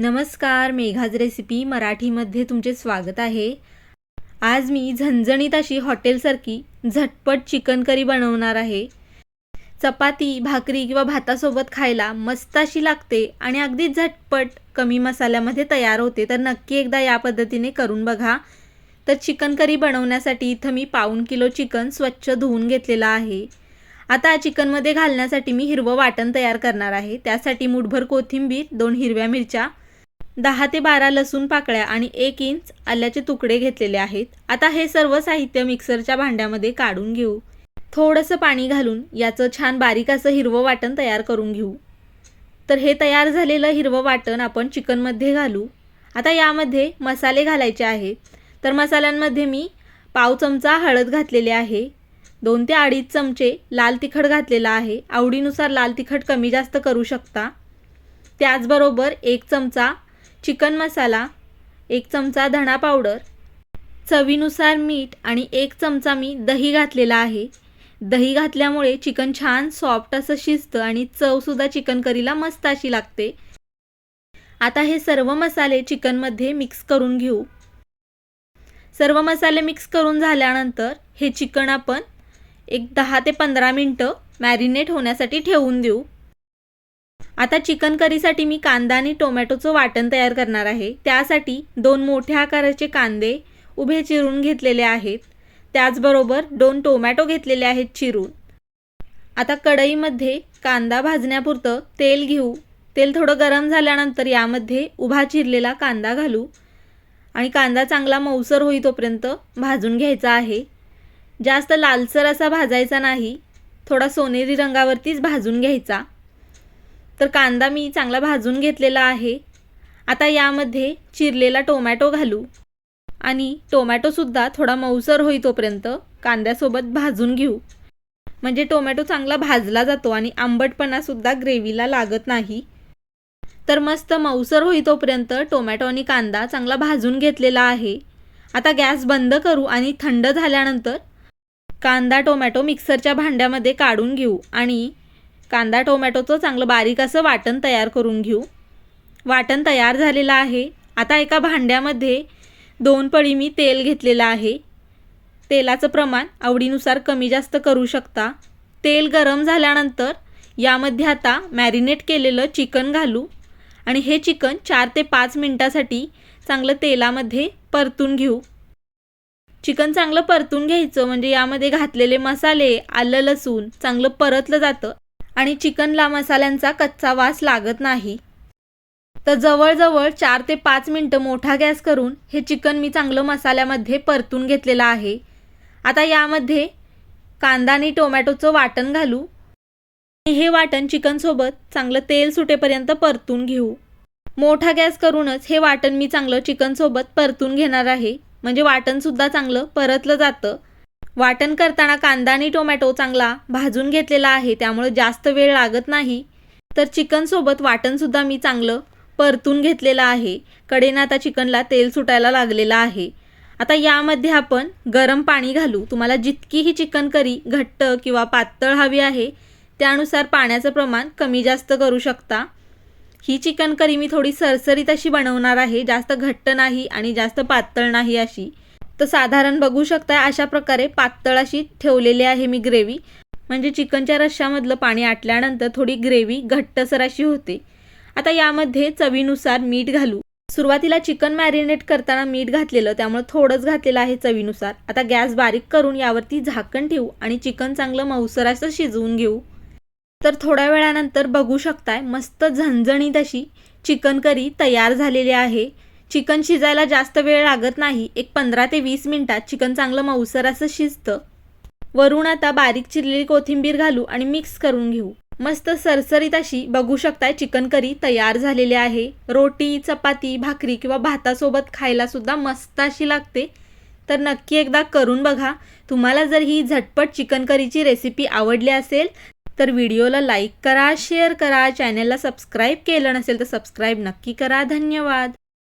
नमस्कार मेघाज रेसिपी मराठीमध्ये तुमचे स्वागत आहे. आज मी झणझणीत अशी हॉटेलसारखी झटपट चिकन करी बनवणार आहे. चपाती भाकरी किंवा भातासोबत खायला मस्त अशी लागते आणि अगदी झटपट कमी मसाल्यामध्ये तयार होते. तर नक्की एकदा या पद्धतीने करून बघा. तर चिकन करी बनवण्यासाठी इथं मी पाऊण किलो चिकन स्वच्छ धुवून घेतलेलं आहे. आता चिकनमध्ये घालण्यासाठी मी हिरवं वाटण तयार करणार आहे. त्यासाठी मुठभर कोथिंबीर दोन हिरव्या मिरच्या दहा ते बारा लसूण पाकळ्या आणि एक इंच आल्याचे तुकडे घेतलेले आहेत. आता हे सर्व साहित्य मिक्सरच्या भांड्यामध्ये काढून घेऊ. थोडंसं पाणी घालून याचं छान बारीक असं हिरवं वाटण तयार करून घेऊ. तर हे तयार झालेलं हिरवं वाटण आपण चिकनमध्ये घालू. आता यामध्ये मसाले घालायचे आहेत. तर मसाल्यांमध्ये मी पाव चमचा हळद घातलेली आहे. दोन ते अडीच चमचे लाल तिखट घातलेला आहे. आवडीनुसार लाल तिखट कमी जास्त करू शकता. त्याचबरोबर एक चमचा चिकन मसाला एक चमचा धणा पावडर चवीनुसार मीठ आणि एक चमचा मी दही घातलेला आहे. दही घातल्यामुळे चिकन छान सॉफ्ट असं शिजतं आणि चवसुद्धा चिकन करीला मस्त अशी लागते. आता हे सर्व मसाले चिकनमध्ये मिक्स करून घेऊ. सर्व मसाले मिक्स करून झाल्यानंतर हे चिकन आपण एक दहा ते पंधरा मिनटं मॅरिनेट होण्यासाठी ठेवून देऊ. आता चिकन करीसाठी मी कांदा आणि टोमॅटोचं वाटण तयार करणार आहे. त्यासाठी दोन मोठ्या आकाराचे कांदे उभे चिरून घेतलेले आहेत. त्याचबरोबर दोन टोमॅटो घेतलेले आहेत चिरून. आता कढईमध्ये कांदा भाजण्यापुरतं तेल घेऊ. तेल थोडं गरम झाल्यानंतर यामध्ये उभा चिरलेला कांदा घालू. आणि कांदा चांगला मऊसर होई तोपर्यंत भाजून घ्यायचा आहे. जास्त लालसर असा भाजायचा नाही. थोडा सोनेरी रंगावरतीच भाजून घ्यायचा. तर कांदा मी चांगला भाजून घेतलेला आहे. आता यामध्ये चिरलेला टोमॅटो घालू. आणि टोमॅटोसुद्धा थोडा मऊसर होई तोपर्यंत कांद्यासोबत भाजून घेऊ. म्हणजे टोमॅटो चांगला भाजला जातो आणि आंबटपणासुद्धा ग्रेव्हीला लागत नाही. तर मस्त मऊसर होई तोपर्यंत टोमॅटो आणि कांदा चांगला भाजून घेतलेला आहे. आता गॅस बंद करू आणि थंड झाल्यानंतर कांदा टोमॅटो मिक्सरच्या भांड्यामध्ये काढून घेऊ. आणि कांदा टोमॅटोचं चांगलं बारीक असं वाटण तयार करून घेऊ. वाटण तयार झालेलं आहे. आता एका भांड्यामध्ये दोन पळी मी तेल घेतलेलं आहे. तेलाचं प्रमाण आवडीनुसार कमी जास्त करू शकता. तेल गरम झाल्यानंतर यामध्ये आता मॅरिनेट केलेलं चिकन घालू आणि हे चिकन चार ते पाच मिनटासाठी चांगलं तेलामध्ये परतून घेऊ. चिकन चांगलं परतून घ्यायचं म्हणजे यामध्ये घातलेले मसाले आलं लसूण चांगलं परतलं जातं. आणि चिकनला मसाल्यांचा कच्चा वास लागत नाही. तर जवळजवळ चार ते पाच मिनटं मोठा गॅस करून हे चिकन मी चांगलं मसाल्यामध्ये परतून घेतलेलं आहे. आता यामध्ये कांदा आणि टोमॅटोचं वाटण घालू. हे वाटण चिकनसोबत चांगलं तेल सुटेपर्यंत परतून घेऊ. मोठा गॅस करूनच हे वाटण मी चांगलं चिकनसोबत परतून घेणार आहे. म्हणजे वाटणसुद्धा चांगलं परतलं जातं. वाटण करताना कांदा आणि टोमॅटो चांगला भाजून घेतलेला आहे त्यामुळे जास्त वेळ लागत नाही. तर चिकनसोबत वाटणसुद्धा मी चांगलं परतून घेतलेलं आहे. कडेनं आता चिकनला तेल सुटायला लागलेलं आहे. आता यामध्ये आपण गरम पाणी घालू. तुम्हाला जितकी ही चिकन करी घट्ट किंवा पातळ हवी आहे त्यानुसार पाण्याचं प्रमाण कमी जास्त करू शकता. ही चिकन करी मी थोडी सरसरीत अशी बनवणार आहे जास्त घट्ट नाही आणि जास्त पातळ नाही अशी. तर साधारण बघू शकता अशा प्रकारे पातळ अशी ठेवलेली आहे मी ग्रेव्ही. म्हणजे चिकनच्या रश्श्यामधलं पाणी आटल्यानंतर थोडी ग्रेव्ही घट्टसर अशी होते. आता यामध्ये चवीनुसार मीठ घालू. सुरुवातीला चिकन मॅरिनेट करताना मीठ घातलेलं त्यामुळे थोडंच घातलेलं आहे चवीनुसार. आता गॅस बारीक करून यावरती झाकण ठेवू आणि चिकन चांगलं मऊसर असं शिजवून घेऊ. तर थोड्या वेळानंतर बघू शकताय मस्त झणझणीत अशी चिकन करी तयार झालेली आहे. चिकन शिजायला जास्त वेळ लागत नाही. एक पंधरा ते वीस मिनिटात चिकन चांगलं मऊसर असं शिजतं. वरून आता बारीक चिरलेली कोथिंबीर घालू आणि मिक्स करून घेऊ. मस्त सरसरीत अशी बघू शकताय चिकन करी तयार झालेली आहे. रोटी चपाती भाकरी किंवा भातासोबत खायला सुद्धा मस्त अशी लागते. तर नक्की एकदा करून बघा. तुम्हाला जर ही झटपट चिकन करीची रेसिपी आवडली असेल तर व्हिडिओला लाईक करा शेअर करा चॅनलला सबस्क्राईब केलं नसेल तर सबस्क्राईब नक्की करा. धन्यवाद.